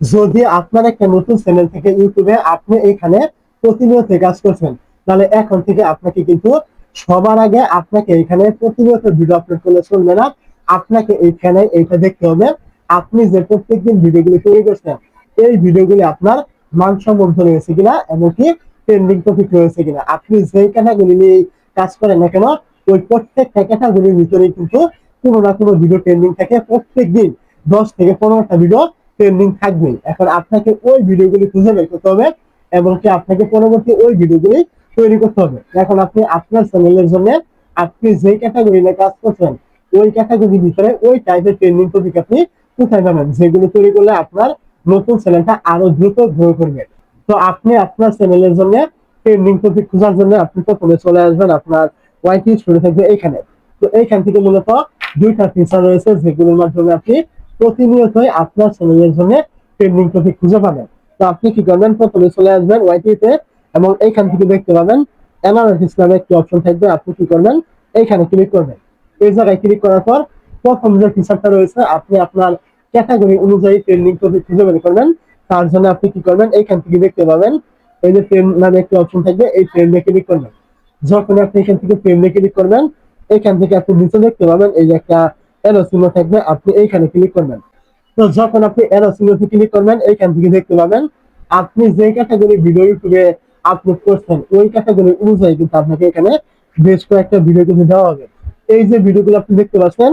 যদি আপনার একটা নতুন চ্যানেল থেকে ইউটিউবে, আপনি এখানে প্রতিনিয়ত কাজ করছেন, তাহলে এখন থেকে আপনাকে কিন্তু সবার আগে আপনাকে এখানে প্রতিনিয়ত ভিডিও আপলোড করলে চলবে না। আপনাকে এইখানে এইটা দেখতে হবে, আপনি যে প্রত্যেকদিন ভিডিওগুলি তৈরি করছেন, এই ভিডিওগুলি আপনার মানসম্মত রয়েছে কিনা এমনকি ট্রেন্ডিং টপিক রয়েছে কিনা। আপনি যে ক্যাটাগরি নিয়ে কাজ করেন না কেন, ওই প্রত্যেকটা ক্যাটাগরির ভিতরে কিন্তু কোনো না কোনো ভিডিও ট্রেন্ডিং থাকে। প্রত্যেক দিন দশ থেকে পনেরোটা ভিডিও ট্রেন্ডিং থাকবেই এখন আপনাকে ওই ভিডিওগুলি খুঁজে বের করতে হবে এবং কি আপনাকে পরবর্তী ওই ভিডিওগুলি তৈরি করতে হবে। এখন আপনি আপনার চ্যানেলের জন্য আপনি যে ক্যাটাগরি নিয়ে কাজ করছেন, ওই ক্যাটাগরির ভিতরে ওই টাইপের ট্রেন্ডিং টপিক আপনি কোথায় পাবেন? যেগুলো তৈরি করলে আপনার নতুন চ্যানেলটা আরও দ্রুত গ্রো করবে। তো আপনি আপনার চ্যানেলের জন্য ট্রেন্ডিং টপিক খোঁজার জন্য আপনি প্রথমে চলে আসবেন আপনার ওয়াইটি স্টুডিও থাকবে এইখানে তো এইখান থেকে মূলত দুইটা ফিচার রয়েছে যেগুলোর মাধ্যমে আপনি প্রতিনিয়তই আপনার চ্যানেলের জন্য ট্রেন্ডিং টপিক খুঁজে পাবেন। তো আপনি কি করবেন? প্রথমে চলে আসবেন ওয়াইটিতে এবং এইখান থেকে দেখতে পাবেন অ্যানালাইসিস নামে একটি অপশন থাকবে। আপনি কি করবেন? এইখানে ক্লিক করবেন। এই জায়গায় ক্লিক করার পর প্রথম যে ফিচারটা রয়েছে, আপনি আপনার ক্যাটাগরি অনুযায়ী ট্রেন্ডিং টপিক খুঁজে বের করবেন। তার জন্য আপনি কি করবেন? এইখান থেকে দেখতে পাবেন, এই যে ট্রেন্ড নামে একটি অপশন থাকবে, এই ট্রেন্ডে ক্লিক করবেন। যখন আপনি এখান থেকে ট্রেন্ডে ক্লিক করবেন এখান থেকে আপনি নিচে দেখতে পাবেন, এই যে একটা এরো চিহ্ন থাকবে, আপনি এইখানে ক্লিক করবেন। তো যখন আপনি এরো চিহ্নতে ক্লিক করবেন, এইখান থেকে দেখতে পাবেন, আপনি যে ক্যাটাগরি ভিডিও ইউটিউবে আপলোড করছেন, ওই ক্যাটাগরি অনুযায়ী কিন্তু আপনাকে এখানে বেশ কয়েকটা ভিডিও কিন্তু দেওয়া হবে। এই যে ভিডিওগুলো আপনি দেখতে পাচ্ছেন,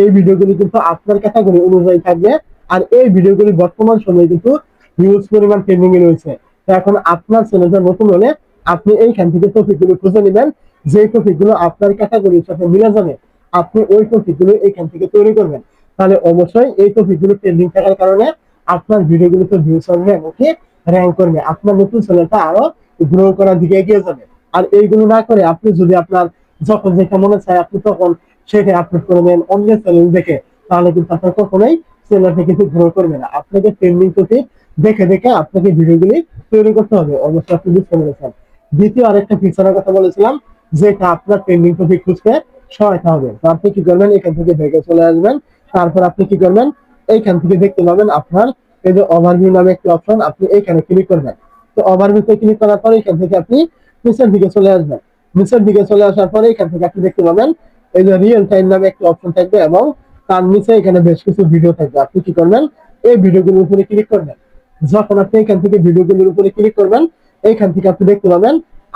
এই ভিডিওগুলি কিন্তু আপনার ক্যাটাগরি অনুযায়ী থাকবে, আর এই ভিডিওগুলি বর্তমান সময়ে কিন্তু হিউজ পরিমাণ ট্রেন্ডিং এ রয়েছে এখন আপনার চ্যানেলটা নতুন হলে আপনি এইখান থেকে টপিকগুলো খুঁজে নেবেন যে টপিকগুলো আপনার ক্যাটাগরির সাথে মিলে যাবে আপনি ওই টপিকগুলো এখান থেকে তৈরি করবেন। তাহলে অবশ্যই এই টপিকগুলো ট্রেন্ডিং থাকার কারণে আপনার ভিডিওগুলোতে ভিউজ হবে এমনকি র্যাঙ্ক করবে। আপনার নতুন চ্যানেলটা আরও গ্রো করার দিকে এগিয়ে যাবে। আর এইগুলো না করে আপনি যদি আপনার যখন যেটা মনে চায় আপনি তখন সেটা আপলোড করে দেন অন্য চ্যানেল দেখে, তাহলে কিন্তু আপনার কখনোই চ্যানেলটা কিন্তু গ্রো করবে না। আপনাকে ট্রেন্ডিং টপিক দেখে দেখে আপনাকে ভিডিওগুলি তৈরি করতে হবে। অবশ্যই আপনি বুঝতে পেরেছেন। দ্বিতীয় আরেকটা ফিচারের কথা বলেছিলাম, যেটা আপনার ট্রেন্ডিং টপিক খুঁজতে সহায়তা হবে। তো আপনি কি করবেন? এখান থেকে ব্যাগে চলে আসবেন। তারপর আপনি কি করবেন? এইখান থেকে দেখতে পাবেন আপনার এই যে ওভারভিউ নামে একটি অপশন আপনি এইখানে ক্লিক করবেন। তো ওভারভিউতে ক্লিক করার পরে এখান থেকে আপনি নিচের দিকে চলে আসবেন। নিচের দিকে চলে আসার পরে এখান থেকে আপনি দেখতে পাবেন এই যে রিয়েল টাইম নামে একটি অপশন থাকবে এবং তার নিচে এখানে বেশ কিছু ভিডিও থাকবে। আপনি কি করবেন? এই ভিডিওগুলোর উপরে ক্লিক করবেন। যখন আপনি এখান থেকে ভিডিওগুলোর উপরে ক্লিক করবেন, এইখান থেকে আপনি দেখতে পাবেন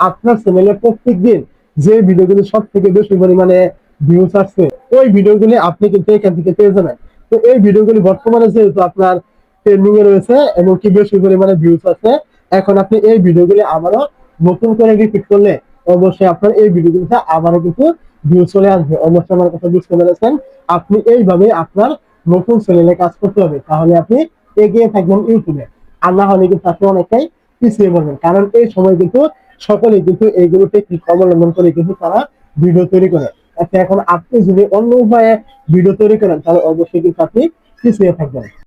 আপনার চ্যানেলে প্রত্যেক দিন যে ভিডিওগুলো সব থেকে বেশি পরিমাণে ভিউজ আসছে, ওই ভিডিওগুলি আপনি কিন্তু এখান থেকে পেয়ে যাবেন। তো এই ভিডিওগুলি বর্তমানে যেহেতু আপনার ট্রেন্ডিং এ রয়েছে এবং কি বেশি পরিমাণে ভিউজ আছে এখন আপনি এই ভিডিওগুলি আবারও নতুন করে রিপিট করলে অবশ্যই আপনার এই ভিডিওগুলিতে আবারও কিন্তু ভিউ চলে আসবে। অবশ্যই আমার কথা বুঝতে পেরেছেন। আপনি এইভাবে আপনার নতুন চ্যানেলে কাজ করতে হবে, তাহলে আপনি এগিয়ে থাকবেন ইউটিউবে। আর না হলে কিন্তু আপনি অনেকটাই পিছিয়ে পড়বেন, কারণ এই সময় কিন্তু সকলেই কিন্তু এইগুলো টেকনিক অবলম্বন করে কিন্তু তারা ভিডিও তৈরি করে। আচ্ছা এখন আপনি যদি অন্য উপায়ে ভিডিও তৈরি করেন, তাহলে অবশ্যই কিন্তু আপনি পিছিয়ে থাকবেন।